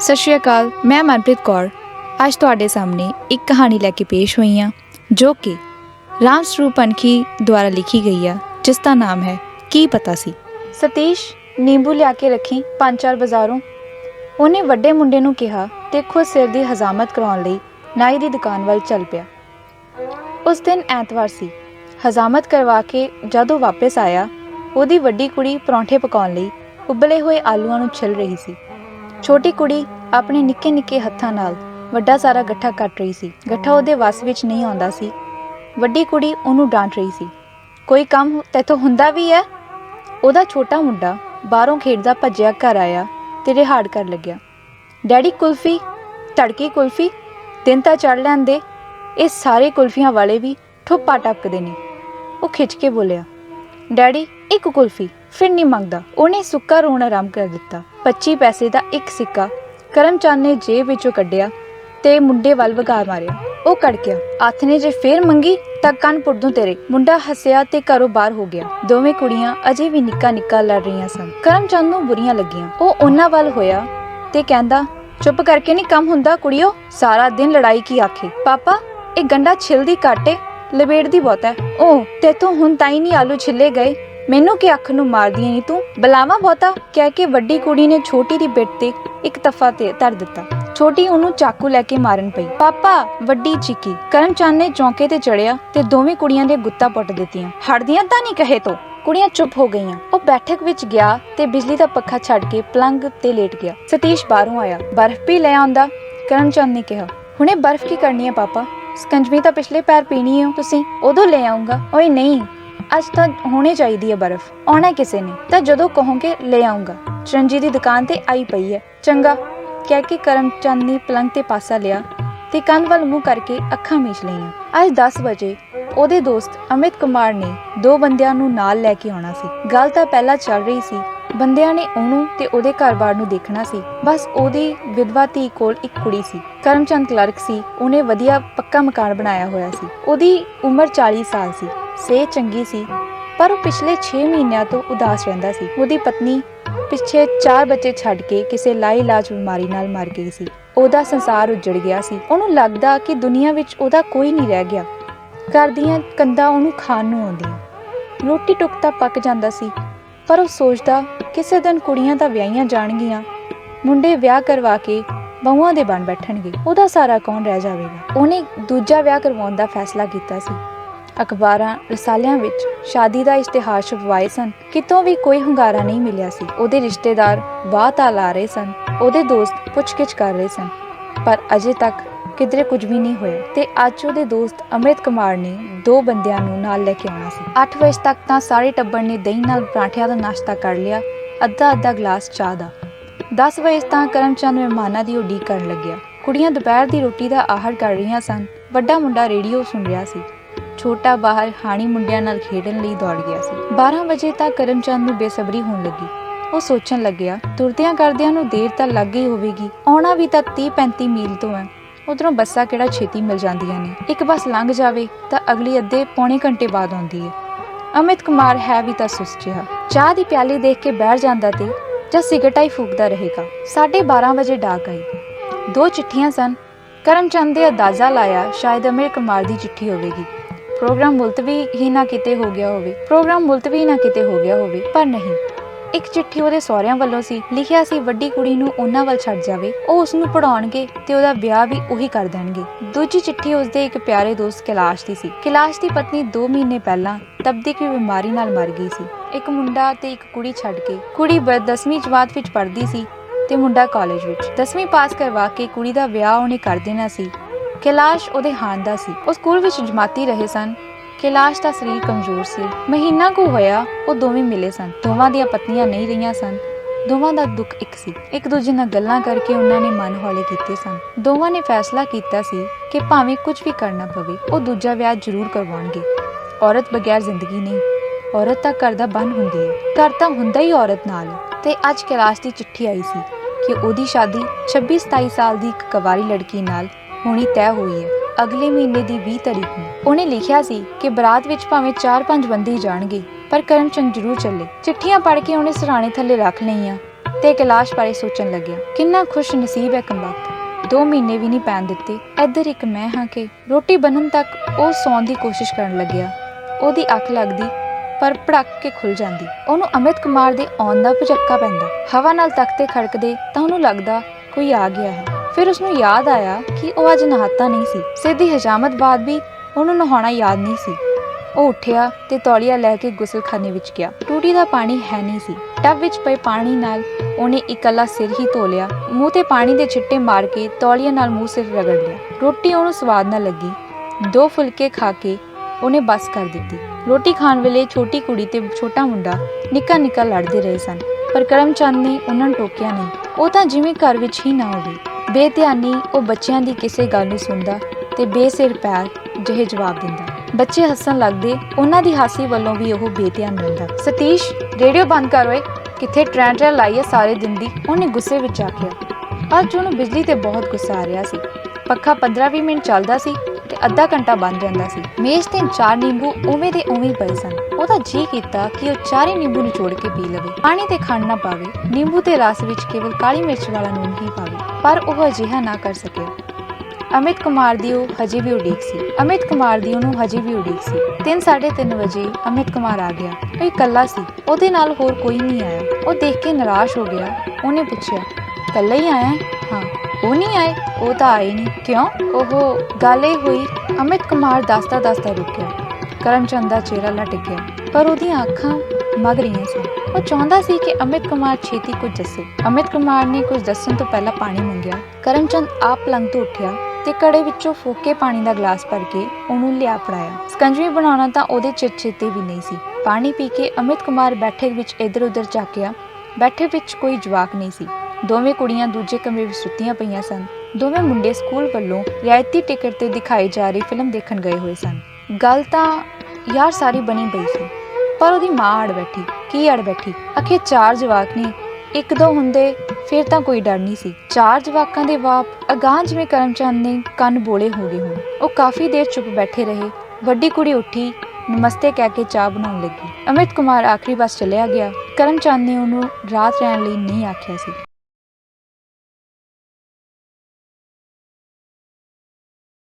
ਸਤਿ ਸ਼੍ਰੀ ਅਕਾਲ, ਮੈਂ ਮਨਪ੍ਰੀਤ ਕੌਰ। ਅੱਜ ਤੁਹਾਡੇ ਸਾਹਮਣੇ ਇੱਕ ਕਹਾਣੀ ਲੈ ਕੇ ਪੇਸ਼ ਹੋਈ ਹਾਂ, ਜੋ ਕਿ ਰਾਮ ਸਰੂਪ ਅਨਖੀ ਦੁਆਰਾ ਲਿਖੀ ਗਈ ਆ, ਜਿਸ ਦਾ ਨਾਮ ਹੈ ਕੀ ਪਤਾ ਸੀ। ਸਤੀਸ਼, ਨਿੰਬੂ ਲਿਆ ਕੇ ਰੱਖੀ ਪੰਜ ਚਾਰ ਬਾਜ਼ਾਰੋਂ। ਉਹਨੇ ਵੱਡੇ ਮੁੰਡੇ ਨੂੰ ਕਿਹਾ ਤੇ ਖੁਦ ਸਿਰ ਦੀ ਹਜ਼ਾਮਤ ਕਰਾਉਣ ਲਈ ਨਾਈ ਦੀ ਦੁਕਾਨ ਵੱਲ ਚੱਲ ਪਿਆ। ਉਸ ਦਿਨ ਐਤਵਾਰ ਸੀ। ਹਜ਼ਾਮਤ ਕਰਵਾ ਕੇ ਜਦੋਂ ਵਾਪਸ ਆਇਆ, ਉਹਦੀ ਵੱਡੀ ਕੁੜੀ ਪਰੌਂਠੇ ਪਕਾਉਣ ਲਈ ਉਬਲੇ ਹੋਏ ਆਲੂਆਂ ਨੂੰ ਛਿਲ ਰਹੀ ਸੀ। ਛੋਟੀ ਕੁੜੀ ਆਪਣੇ ਨਿੱਕੇ ਨਿੱਕੇ ਹੱਥਾਂ ਨਾਲ ਵੱਡਾ ਸਾਰਾ ਗੱਠਾ ਕੱਟ ਰਹੀ ਸੀ। ਗੱਠਾ ਉਹਦੇ ਵੱਸ ਵਿੱਚ ਨਹੀਂ ਆਉਂਦਾ ਸੀ। ਵੱਡੀ ਕੁੜੀ ਉਹਨੂੰ ਡਾਂਟ ਰਹੀ ਸੀ। ਕੋਈ ਕੰਮ ਤੇਥੋਂ ਹੁੰਦਾ ਵੀ ਹੈ ਉਹਦਾ ਛੋਟਾ ਮੁੰਡਾ ਬਾਹਰੋਂ ਖੇਡਦਾ ਭੱਜਿਆ ਘਰ ਆਇਆ ਤੇ ਰਿਹਾੜ ਕਰ ਲੱਗਿਆ। ਡੈਡੀ ਕੁਲਫੀ, ਤੜਕੀ ਕੁਲਫੀ, ਦਿਨ ਤਾਂ ਚੜ ਲੈਂਦੇ। ਇਹ ਸਾਰੇ ਕੁਲਫੀਆਂ ਵਾਲੇ ਵੀ ਠੁੱਪਾ ਟਪਕਦੇ ਨੇ। ਉਹ ਖਿੱਚ ਕੇ ਬੋਲਿਆ, ਡੈਡੀ ਇੱਕ ਕੁਲਫੀ ਫਿਰ ਨਹੀਂ ਮੰਗਦਾ। ਉਹਨੇ ਸੁੱਕਾ ਰੋਣਾ ਆਰਾਮ ਕਰ ਦਿੱਤਾ। 25 ਪੈਸੇ ਦਾ ਇੱਕ ਸਿੱਕਾ ਕਰਮਚੰਦ ਨੇ ਜੇਬ ਵਿੱਚੋਂ ਕੱਢਿਆ ਤੇ ਮੁੰਡੇ ਵੱਲ ਵਗਾਰ ਮਾਰਿਆ। ਉਹ ਕੜ ਹੱਥ ਨੇ ਜੇ ਫੇਰ ਮੰਗੀ ਤਾਂ ਕੰਨ ਪੁੱਟ ਦੂੰ ਤੇਰੇ। ਮੁੰਡਾ ਹੱਸਿਆ ਤੇ ਘਰੋਂ ਬਾਹਰ ਹੋ ਗਿਆ। ਦੋਵੇਂ ਕੁੜੀਆਂ ਅਜੇ ਵੀ ਨਿੱਕਾ ਨਿੱਕਾ ਲੜ ਰਹੀਆਂ ਸਨ। ਕਰਮਚੰਦ ਨੂੰ ਬੁਰੀਆਂ ਲੱਗੀਆਂ। ਉਹ ਉਹਨਾਂ ਵੱਲ ਹੋਇਆ ਤੇ ਕਹਿੰਦਾ, ਚੁੱਪ ਕਰਕੇ ਨਹੀਂ ਕੰਮ ਹੁੰਦਾ ਕੁੜੀਓ? ਸਾਰਾ ਦਿਨ ਲੜਾਈ ਕੀ ਆਖੇ? ਪਾਪਾ, ਇਹ ਗੰਡਾ ਛਿਲਦੀ ਕਾਟੇ ਲਬੇੜਦੀ ਬਹੁਤ ਹੈ। ਉਹ ਤੇਥੋਂ ਹੁਣ ਤਾਈ ਨਹੀਂ ਆਲੂ ਛਿੱਲੇ ਗਏ? ਮੈਨੂੰ ਕਿ ਅੱਖ ਨੂੰ ਮਾਰਦੀ ਨਹੀਂ ਤੂੰ? ਬਲਾਵਾ ਬਹੁਤਾ, ਕਹਿ ਕੇ ਵੱਡੀ ਕੁੜੀ ਨੇ ਛੋਟੀ ਦੀ ਬਿੱਟ ਤੇ ਇੱਕ ਤਫਾ ਤੇ ਧਰ ਦਿੱਤਾ। ਛੋਟੀ ਉਹਨੂੰ ਚਾਕੂ ਲੈ ਕੇ ਮਾਰਨ ਪਈ। ਪਾਪਾ, ਵੱਡੀ ਚੀਕੀ ਕਰਮਚੰਦ ਨੇ ਚੌਂਕੇ ਤੇ ਚੜਿਆ ਤੇ ਦੋਵੇਂ ਕੁੜੀਆਂ ਦੇ ਗੁੱਤਾ ਪੁੱਟ ਦਿੱਤੀਆਂ। ਹੜਦੀਆਂ ਤਾਂ ਨਹੀਂ ਕਹੇ ਤੋ? ਕੁੜੀਆਂ ਚੁੱਪ ਹੋ ਗਈਆਂ। ਉਹ ਬੈਠਕ ਵਿੱਚ ਗਿਆ ਤੇ ਬਿਜਲੀ ਦਾ ਪੱਖਾ ਛੱਡ ਕੇ ਪਲੰਗ ਤੇ ਲੇਟ ਗਿਆ। ਸਤੀਸ਼ ਬਾਹਰੋਂ ਆਇਆ। ਬਰਫ਼ ਵੀ ਲੈ ਆਉਂਦਾ ਕਰਮਚੰਦ ਨੇ ਕਿਹਾ। ਹੁਣੇ ਬਰਫ਼ ਕੀ ਕਰਨੀ ਹੈ ਪਾਪਾ? ਸਕੰਜਵੀ ਤਾਂ ਪਿਛਲੇ ਪੈਰ ਪੀਣੀ ਹੈ ਤੁਸੀਂ, ਉਦੋਂ ਲੈ ਆਉਂਗਾ ਓਏ ਨਹੀਂ ਅੱਜ ਤਾਂ ਹੋਣੀ ਚਾਹੀਦੀ ਹੈ ਬਰਫ਼, ਆਉਣਾ ਕਿਸੇ ਨੇ। ਤਾਂ ਜਦੋਂ ਕਹੋਗੇ, ਲੈ ਆਉਂਗਾ ਚਰਨਜੀ ਦੀ ਦੁਕਾਨ ਤੇ ਆਈ ਪਈ ਹੈ। ਚੰਗਾ, ਕਹਿ ਕੇ ਕਰਮਚੰਦ ਨੇ ਪਲੰਗ ਤੇ ਪਾਸਾ ਲਿਆ ਤੇ ਕੰਨ ਵੱਲ ਮੂੰਹ ਕਰਕੇ ਅੱਖਾਂ ਮੀਚ ਲਈਆਂ। ਅੱਜ 10 ਵਜੇ ਉਹਦੇ ਦੋਸਤ ਅਮਿਤ ਕੁਮਾਰ ਨੇ ਦੋ ਬੰਦਿਆਂ ਨੂੰ ਨਾਲ ਲੈ ਕੇ ਆਉਣਾ ਸੀ। ਗੱਲ ਤਾਂ ਪਹਿਲਾਂ ਚੱਲ ਰਹੀ ਸੀ। ਬੰਦਿਆਂ ਨੇ ਉਹਨੂੰ ਤੇ ਉਹਦੇ ਘਰ-ਬਾਰ ਨੂੰ ਦੇਖਣਾ ਸੀ। ਬਸ ਉਹਦੀ ਵਿਧਵਾ ਧੀ ਕੋਲ ਇੱਕ ਕੁੜੀ ਸੀ। ਕਰਮਚੰਦ ਕਲਰਕ ਸੀ। ਉਹਨੇ ਵਧੀਆ ਪੱਕਾ ਮਕਾਨ ਬਣਾਇਆ ਹੋਇਆ ਸੀ। ਉਹਦੀ ਉਮਰ 40 ਸਾਲ ਸੀ। ਸਿਹਤ ਚੰਗੀ ਸੀ, ਪਰ ਉਹ ਪਿਛਲੇ 6 ਮਹੀਨਿਆਂ ਤੋਂ ਉਦਾਸ ਰਹਿੰਦਾ ਸੀ। ਉਹਦੀ ਪਤਨੀ ਪਿੱਛੇ 4 ਬੱਚੇ ਛੱਡ ਕੇ ਕਿਸੇ ਲਾਇਲਾਜ ਬਿਮਾਰੀ ਨਾਲ ਮਰ ਗਈ ਸੀ। ਉਹਦਾ ਸੰਸਾਰ ਉੱਜੜ ਗਿਆ ਸੀ। ਉਹਨੂੰ ਲੱਗਦਾ ਕਿ ਦੁਨੀਆ ਵਿੱਚ ਉਹਦਾ ਕੋਈ ਨਹੀਂ ਰਹਿ ਗਿਆ। ਘਰ ਦੀਆਂ ਕੰਧਾਂ ਉਹਨੂੰ ਖਾਣ ਨੂੰ ਆਉਂਦੀਆਂ। ਰੋਟੀ ਟੁੱਕ ਤਾਂ ਪੱਕ ਜਾਂਦਾ ਸੀ, ਪਰ ਉਹ ਸੋਚਦਾ ਕਿਸੇ ਦਿਨ ਕੁੜੀਆਂ ਤਾਂ ਵਿਆਹੀਆਂ ਜਾਣਗੀਆਂ। ਮੁੰਡੇ ਵਿਆਹ ਕਰਵਾ ਕੇ ਬਹੂਆਂ ਦੇ ਬਣ ਬੈਠਣਗੇ। ਉਹਦਾ ਸਾਰਾ ਕੌਣ ਰਹਿ ਜਾਵੇਗਾ? ਉਹਨੇ ਦੂਜਾ ਵਿਆਹ ਕਰਵਾਉਣ ਦਾ ਫੈਸਲਾ ਕੀਤਾ ਸੀ। ਅਖਬਾਰਾਂ, ਰਸਾਲਿਆਂ ਵਿੱਚ ਸ਼ਾਦੀ ਦਾ ਇਸ਼ਤਿਹਾਰ ਛਪਵਾਏ ਸਨ। ਕਿਤੋਂ ਵੀ ਕੋਈ ਹੁੰਗਾਰਾ ਨਹੀਂ ਮਿਲਿਆ ਸੀ। ਉਹਦੇ ਰਿਸ਼ਤੇਦਾਰ ਵਾਹ ਤਾਂ ਲਾ ਰਹੇ ਸਨ। ਉਹਦੇ ਦੋਸਤ ਪੁੱਛਗਿੱਛ ਕਰ ਰਹੇ ਸਨ। ਪਰ ਅਜੇ ਤੱਕ ਕਿਧਰੇ ਕੁਝ ਵੀ ਨਹੀਂ ਹੋਇਆ ਤੇ ਅੱਜ ਉਹਦੇ ਦੋਸਤ ਅਮਰਿਤ ਕੁਮਾਰ ਨੇ ਦੋ ਬੰਦਿਆਂ ਨੂੰ ਨਾਲ ਲੈ ਕੇ ਆਉਣਾ ਸੀ। 8 ਵਜੇ ਤੱਕ ਤਾਂ ਸਾਰੇ ਟੱਬਰ ਨੇ ਦਹੀਂ ਨਾਲ ਪਰਾਂਠਿਆਂ ਦਾ ਨਾਸ਼ਤਾ ਕਰ ਲਿਆ। ਅੱਧਾ ਅੱਧਾ ਗਲਾਸ ਚਾਹ ਦਾ। 10 ਵਜੇ ਤਾਂ ਕਰਮਚੰਦ ਮਹਿਮਾਨਾਂ ਦੀ ਉਡੀਕ ਕਰਨ ਲੱਗਿਆ। ਕੁੜੀਆਂ ਦੁਪਹਿਰ ਦੀ ਰੋਟੀ ਦਾ ਆਹਰ ਕਰ ਰਹੀਆਂ ਸਨ। ਵੱਡਾ ਮੁੰਡਾ ਰੇਡੀਓ ਸੁਣ ਰਿਹਾ ਸੀ। ਛੋਟਾ ਬਾਹਰ ਹਾਣੀ ਮੁੰਡਿਆਂ ਨਾਲ ਖੇਡਣ ਲਈ ਦੌੜ ਗਿਆ ਸੀ। 12 ਵਜੇ ਤੱਕ ਕਰਮਚੰਦ ਨੂੰ ਬੇਸਬਰੀ ਹੋਣ ਲੱਗੀ। ਉਹ ਸੋਚਣ ਲੱਗਿਆ, ਤੁਰਦਿਆਂ ਕਰਦਿਆਂ ਨੂੰ ਦੇਰ ਤਾਂ ਲੱਗ ਗਈ ਹੋਵੇਗੀ, ਆਉਣਾ ਵੀ ਤਾਂ 30 35 ਮੀਲ ਤੋਂ ਹੈ। ਉਧਰੋਂ ਬੱਸਾਂ ਕਿਹੜਾ ਛੇਤੀ ਮਿਲ ਜਾਂਦੀਆਂ ਨੇ। ਇੱਕ ਬੱਸ ਲੰਘ ਜਾਵੇ ਤਾਂ ਅਗਲੀ ਅੱਧੇ ਪੌਣੇ ਘੰਟੇ ਬਾਅਦ ਆਉਂਦੀ ਹੈ। ਅਮਿਤ ਕੁਮਾਰ ਹੈ ਵੀ ਤਾਂ ਸੁਸਤ ਚਾਹ ਦੀ ਪਿਆਲੀ ਦੇਖ ਕੇ ਬੈਠ ਜਾਂਦਾ ਤੇ ਜਾਂ ਸਿਗਰਟਾਂ ਹੀ ਫੂਕਦਾ ਰਹੇਗਾ। 12:30 ਵਜੇ ਡਾਕ ਆਈ। ਦੋ ਚਿੱਠੀਆਂ ਸਨ। ਕਰਮਚੰਦ ਦੇ ਅੰਦਾਜ਼ਾ ਲਾਇਆ ਸ਼ਾਇਦ ਅਮਿਤ ਕੁਮਾਰ ਦੀ ਚਿੱਠੀ ਹੋਵੇਗੀ। ਪ੍ਰੋਗਰਾਮ ਮੁਲਤਵੀ ਹੀ ਨਾ ਕਿਤੇ ਹੋ ਗਿਆ ਹੋਵੇ, ਪ੍ਰੋਗਰਾਮ ਮੁਲਤਵੀ ਨਾ ਕਿਤੇ ਹੋ ਗਿਆ ਹੋਵੇ, ਪਰ ਨਹੀਂ। ਇੱਕ ਚਿੱਠੀ ਉਹਦੇ ਸਹੁਰਿਆਂ ਵੱਲੋਂ ਸੀ, ਲਿਖਿਆ ਸੀ ਵੱਡੀ ਕੁੜੀ ਨੂੰ ਉਹਨਾਂ ਵੱਲ ਛੱਡ ਜਾਵੇ, ਉਹ ਉਸ ਨੂੰ ਪੜਾਉਣਗੇ ਤੇ ਉਹਦਾ ਵਿਆਹ ਵੀ ਉਹੀ ਕਰ ਦੇਣਗੇ। ਦੂਜੀ ਚਿੱਠੀ ਉਸਦੇ ਇੱਕ ਪਿਆਰੇ ਦੋਸਤ ਕੈਲਾਸ਼ ਦੀ ਸੀ। ਕੈਲਾਸ਼ ਦੀ ਪਤਨੀ 2 ਮਹੀਨੇ ਪਹਿਲਾਂ ਤਬਦੀਕ ਬਿਮਾਰੀ ਨਾਲ ਮਰ ਗਈ ਸੀ। ਇੱਕ ਮੁੰਡਾ ਤੇ ਇੱਕ ਕੁੜੀ ਛੱਡ ਕੇ, ਕੁੜੀ 10ਵੀਂ ਜਮਾਤ ਵਿੱਚ ਪੜ੍ਹਦੀ ਸੀ ਤੇ ਮੁੰਡਾ ਕਾਲਜ ਵਿੱਚ। 10ਵੀਂ ਪਾਸ ਕਰਵਾ ਕੇ ਕੁੜੀ ਦਾ ਵਿਆਹ ਉਹਨੇ ਕਰ ਦੇਣਾ ਸੀ। ਕੈਲਾਸ਼ ਉਹਦੇ ਹਾਨ ਦਾ ਸੀ। ਉਹ ਸਕੂਲ ਵਿੱਚ ਜਮਾਤੀ ਰਹੇ ਸਨ। ਕੈਲਾਸ਼ ਦਾ ਸਰੀਰ ਕਮਜ਼ੋਰ ਸੀ। ਮਹੀਨਾ ਕੁ ਹੋਇਆ, ਉਹ ਦੋਵੇਂ ਮਿਲੇ ਸਨ। ਦੋਵਾਂ ਦੀਆਂ ਪਤਨੀਆਂ ਨਹੀਂ ਰਹੀਆਂ ਸਨ। ਦੋਵਾਂ ਦਾ ਦੁੱਖ ਇੱਕ ਸੀ। ਇੱਕ ਦੂਜੇ ਨਾਲ ਗੱਲਾਂ ਕਰਕੇ ਉਹਨਾਂ ਨੇ ਮਨ ਹੌਲੇ ਕੀਤੇ ਸਨ। ਦੋਵਾਂ ਨੇ ਫੈਸਲਾ ਕੀਤਾ ਸੀ ਕਿ ਭਾਵੇਂ ਕੁਝ ਵੀ ਕਰਨਾ ਪਵੇ, ਉਹ ਦੂਜਾ ਵਿਆਹ ਜ਼ਰੂਰ ਕਰਵਾਉਣਗੇ। ਔਰਤ ਬਗੈਰ ਜ਼ਿੰਦਗੀ ਨਹੀਂ। ਔਰਤ ਤਾਂ ਘਰ ਦਾ ਬੰਨ ਹੁੰਦੀ ਹੈ। ਘਰ ਤਾਂ ਹੁੰਦਾ ਹੀ ਔਰਤ ਨਾਲ। ਤੇ ਅੱਜ ਕੈਲਾਸ਼ ਦੀ ਚਿੱਠੀ ਆਈ ਸੀ ਕਿ ਉਹਦੀ ਸ਼ਾਦੀ 26-27 ਸਾਲ ਦੀ ਇੱਕ ਕਵਾਰੀ ਲੜਕੀ ਨਾਲ ਹੋਣੀ ਤੈਅ ਹੋਈ ਹੈ। ਅਗਲੇ ਮਹੀਨੇ ਦੀ 20 ਤਾਰੀਖ ਨੂੰ। ਉਹਨੇ ਲਿਖਿਆ ਸੀ ਕਿ ਬਰਾਤ ਵਿੱਚ ਭਾਵੇਂ 4-5 ਬੰਦੇ ਹੀ ਜਾਣਗੇ, ਪਰ ਕਰਮਚੰਦ ਜ਼ਰੂਰ ਚੱਲੇ। ਚਿੱਠੀਆਂ ਪੜ੍ਹ ਕੇ ਉਹਨੇ ਸਰਾਣੇ ਥੱਲੇ ਰੱਖ ਲਈਆਂ ਤੇ ਕੈਲਾਸ਼ ਬਾਰੇ ਸੋਚਣ ਲੱਗਿਆ। ਕਿੰਨਾ ਖੁਸ਼ ਨਸੀਬ ਹੈ ਕੰਬਖਤ। 2 ਮਹੀਨੇ ਵੀ ਨਹੀਂ ਪੈਣ ਦਿੱਤੇ। ਇੱਧਰ ਇੱਕ ਮੈਂ ਹਾਂ ਕਿ ਰੋਟੀ ਬਣਨ ਤੱਕ ਉਹ ਸੌਣ ਦੀ ਕੋਸ਼ਿਸ਼ ਕਰਨ ਲੱਗਿਆ। ਉਹਦੀ ਅੱਖ ਲੱਗਦੀ, ਪਰ ਭੜਕ ਕੇ ਖੁੱਲ ਜਾਂਦੀ। ਉਹਨੂੰ ਅਮਿਤ ਕੁਮਾਰ ਦੇ ਆਉਣ ਦਾ ਭੁਚੱਕਾ ਪੈਂਦਾ। ਹਵਾ ਨਾਲ ਤਖਤੇ ਖੜਕਦੇ ਤਾਂ ਉਹਨੂੰ ਲੱਗਦਾ ਕੋਈ ਆ ਗਿਆ ਹੈ। ਫਿਰ ਉਸਨੂੰ ਯਾਦ ਆਇਆ ਕਿ ਉਹ ਅੱਜ ਨਹਾਤਾ ਨਹੀਂ ਸੀ। ਸਿੱਧੀ ਹਜਾਮਤ ਬਾਅਦ ਵੀ ਉਹਨੂੰ ਨਹਾਉਣਾ ਯਾਦ ਨਹੀਂ ਸੀ। ਉਹ ਉੱਠਿਆ ਤੇ ਤੌਲੀਆ ਲੈ ਕੇ ਗੁਸਲਖਾਨੇ ਵਿੱਚ ਗਿਆ। ਟੂਟੀ ਦਾ ਪਾਣੀ ਹੈ ਨਹੀਂ ਸੀ। ਟੱਬ ਵਿੱਚ ਪਏ ਪਾਣੀ ਨਾਲ ਉਹਨੇ ਇਕੱਲਾ ਸਿਰ ਹੀ ਧੋ ਲਿਆ। ਮੂੰਹ ਤੇ ਪਾਣੀ ਦੇ ਛਿੱਟੇ ਮਾਰ ਕੇ ਤੌਲੀਆ ਨਾਲ ਮੂੰਹ ਸਿਰ ਰਗੜ ਲਿਆ। ਰੋਟੀ ਉਹਨੂੰ ਸਵਾਦ ਨਾ ਲੱਗੀ। ਦੋ ਫੁਲਕੇ ਖਾ ਕੇ ਉਹਨੇ ਬਸ ਕਰ ਦਿੱਤੀ। ਰੋਟੀ ਖਾਣ ਵੇਲੇ ਛੋਟੀ ਕੁੜੀ ਤੇ ਛੋਟਾ ਮੁੰਡਾ ਨਿੱਕਾ ਨਿੱਕਾ ਲੜਦੇ ਰਹੇ ਸਨ। ਪਰ ਕਰਮਚੰਦ ਨੇ ਉਹਨਾਂ ਨੂੰ ਟੋਕਿਆ ਨਹੀਂ। ਉਹ ਤਾਂ ਜਿਵੇਂ ਘਰ ਵਿੱਚ ਹੀ ਨਾ ਹੋਵੇ। ਬੇਧਿਆਨੀ ਉਹ ਬੱਚਿਆਂ ਦੀ ਕਿਸੇ ਗੱਲ ਨੂੰ ਸੁਣਦਾ ਤੇ ਬੇਸਿਰ ਪੈਰ ਜਿਹੇ ਜਵਾਬ ਦਿੰਦਾ। ਬੱਚੇ ਹੱਸਣ ਲੱਗਦੇ, ਉਹਨਾਂ ਦੀ ਹਾਸੀ ਵੱਲੋਂ ਵੀ ਉਹ ਬੇਧਿਆਨ ਰਹਿੰਦਾ। ਸਤੀਸ਼, ਰੇਡੀਓ ਬੰਦ ਕਰ ਓਏ। ਕਿੱਥੇ ਟ੍ਰੈਨ ਟ੍ਰੈਨ ਲਾਈ ਹੈ ਸਾਰੇ ਦਿਨ ਦੀ? ਉਹਨੇ ਗੁੱਸੇ ਵਿੱਚ ਆਖਿਆ, ਅੱਜ ਉਹਨੂੰ ਬਿਜਲੀ ਤੇ ਬਹੁਤ ਗੁੱਸਾ ਆ ਰਿਹਾ ਸੀ। ਪੱਖਾ 15-20 ਮਿੰਟ ਚੱਲਦਾ ਸੀ ਤੇ ਅੱਧਾ ਘੰਟਾ ਬੰਦ ਰਹਿੰਦਾ ਸੀ। ਮੇਜ਼ ਤੇ ਚਾਰ ਨਿੰਬੂ ਉਵੇਂ ਦੇ ਉਵੇਂ ਹੀ ਪਏ ਸਨ। ਉਹਦਾ ਜੀ ਕੀਤਾ ਕਿ ਉਹ ਚਾਰੇ ਨਿੰਬੂ ਨਿਚੋੜ ਕੇ ਪੀ ਲਵੇ। ਪਾਣੀ ਤੇ ਖੰਡ ਨਾ ਪਾਵੇ। ਨਿੰਬੂ ਤੇ ਰਸ ਵਿੱਚ ਕੇਵਲ ਕਾਲੀ ਮਿਰਚ ਵਾਲਾ ਨੂਨ ਹੀ ਪਾਵੇ। ਪਰ ਉਹ ਅਜਿਹਾ ਨਾ ਕਰ ਸਕਿਆ। ਅਮਿਤ ਕੁਮਾਰ ਦੀ ਉਹ ਹਜੇ ਵੀ ਉਡੀਕ ਸੀ। ਅਮਿਤ ਕੁਮਾਰ ਦੀ ਉਹਨੂੰ ਹਜੇ ਵੀ ਉਡੀਕ ਸੀ। 3:30 ਵਜੇ ਅਮਿਤ ਕੁਮਾਰ ਆ ਗਿਆ। ਉਹ ਇਕੱਲਾ ਸੀ। ਉਹਦੇ ਨਾਲ ਹੋਰ ਕੋਈ ਨਹੀਂ ਆਇਆ। ਉਹ ਦੇਖ ਕੇ ਨਿਰਾਸ਼ ਹੋ ਗਿਆ। ਉਹਨੇ ਪੁੱਛਿਆ, ਇਕੱਲਾ ਹੀ ਆਇਆ ਹਾਂ? ਉਹ ਨਹੀਂ ਆਏ। ਉਹ ਤਾਂ ਆਏ ਨਹੀਂ ਕਿਉਂ? ਉਹ ਗੱਲ ਇਹ ਹੋਈ, ਅਮਿਤ ਕੁਮਾਰ ਦੱਸਦਾ ਦੱਸਦਾ ਰੁਕਿਆ। ਕਰਮਚੰਦ ਦਾ ਚਿਹਰਾ ਲਟ ਗਿਆ ਪਰ ਉਹਦੀਆਂ ਅੱਖਾਂ ਮਗ ਰਹੀਆਂ ਸਨ। ਉਹ ਚਾਹੁੰਦਾ ਸੀ ਕਿ ਅਮਿਤ ਕੁਮਾਰ ਛੇਤੀ ਕੁਝ ਦੱਸੇ। ਅਮਿਤ ਕੁਮਾਰ ਨੇ ਕੁਝ ਦੱਸਣ ਤੋਂ ਪਹਿਲਾਂ ਪਾਣੀ ਮੰਗਿਆ। ਕਰਮਚੰਦ ਆਪ ਪਲੰਗ ਤੋਂ ਉੱਠਿਆ ਤੇ ਕੜੇ ਵਿੱਚੋਂ ਫੋਕੇ ਪਾਣੀ ਦਾ ਗਲਾਸ ਭਰ ਕੇ ਉਹਨੂੰ ਲਿਆ ਫੜਾਇਆ। ਸਕੰਜਵੀ ਬਣਾਉਣਾ ਤਾਂ ਉਹਦੇ ਚਿਰਚਿੱਤੇ ਵੀ ਨਹੀਂ ਸੀ। ਪਾਣੀ ਪੀ ਕੇ ਅਮਿਤ ਕੁਮਾਰ ਬੈਠੇ ਵਿੱਚ ਇੱਧਰ ਉੱਧਰ ਝਾਕਿਆ। ਬੈਠੇ ਵਿੱਚ ਕੋਈ ਜਵਾਕ ਨਹੀਂ ਸੀ। ਦੋਵੇਂ ਕੁੜੀਆਂ ਦੂਜੇ ਕਮਰੇ ਵਿੱਚ ਸੁੱਤੀਆਂ ਪਈਆਂ ਸਨ। ਦੋਵੇਂ ਮੁੰਡੇ ਸਕੂਲ ਵੱਲੋਂ ਰਿਆਇਤੀ ਟਿਕਟ ਤੇ ਦਿਖਾਈ ਜਾ ਰਹੀ ਫਿਲਮ ਦੇਖਣ ਗਏ ਹੋਏ ਸਨ। ਗੱਲ ਤਾਂ ਯਾਰ ਸਾਰੀ ਬਣੀ ਪਈ ਸੀ, ਪਰ ਉਹਦੀ ਮਾਂ ਅੜ ਬੈਠੀ। ਕੀ ਅੜ ਬੈਠੀ? ਅਖੇ ਚਾਰ ਜਵਾਕ ਨੇ। ਇੱਕ ਦੋ ਹੁੰਦੇ, ਫਿਰ ਤਾਂ ਕੋਈ ਡਰ ਨਹੀਂ ਸੀ। ਚਾਰ ਜਵਾਕਾਂ ਦੇ ਬਾਪ ਅਗਾਂਹ ਜਿਵੇਂ ਕਰਮਚੰਦ ਨੇ ਕੰਨ ਬੋਲੇ ਹੋ ਗਏ ਹੋਣ। ਉਹ ਕਾਫੀ ਦੇਰ ਚੁੱਪ ਬੈਠੇ ਰਹੇ। ਵੱਡੀ ਕੁੜੀ ਉੱਠੀ, ਨਮਸਤੇ ਕਹਿ ਕੇ ਚਾਹ ਬਣਾਉਣ ਲੱਗੀ। ਅਮਿਤ ਕੁਮਾਰ ਆਖਰੀ ਬੱਸ ਚਲਿਆ ਗਿਆ। ਕਰਮਚੰਦ ਨੇ ਉਹਨੂੰ ਰਾਤ ਰਹਿਣ ਲਈ ਨਹੀਂ ਆਖਿਆ ਸੀ।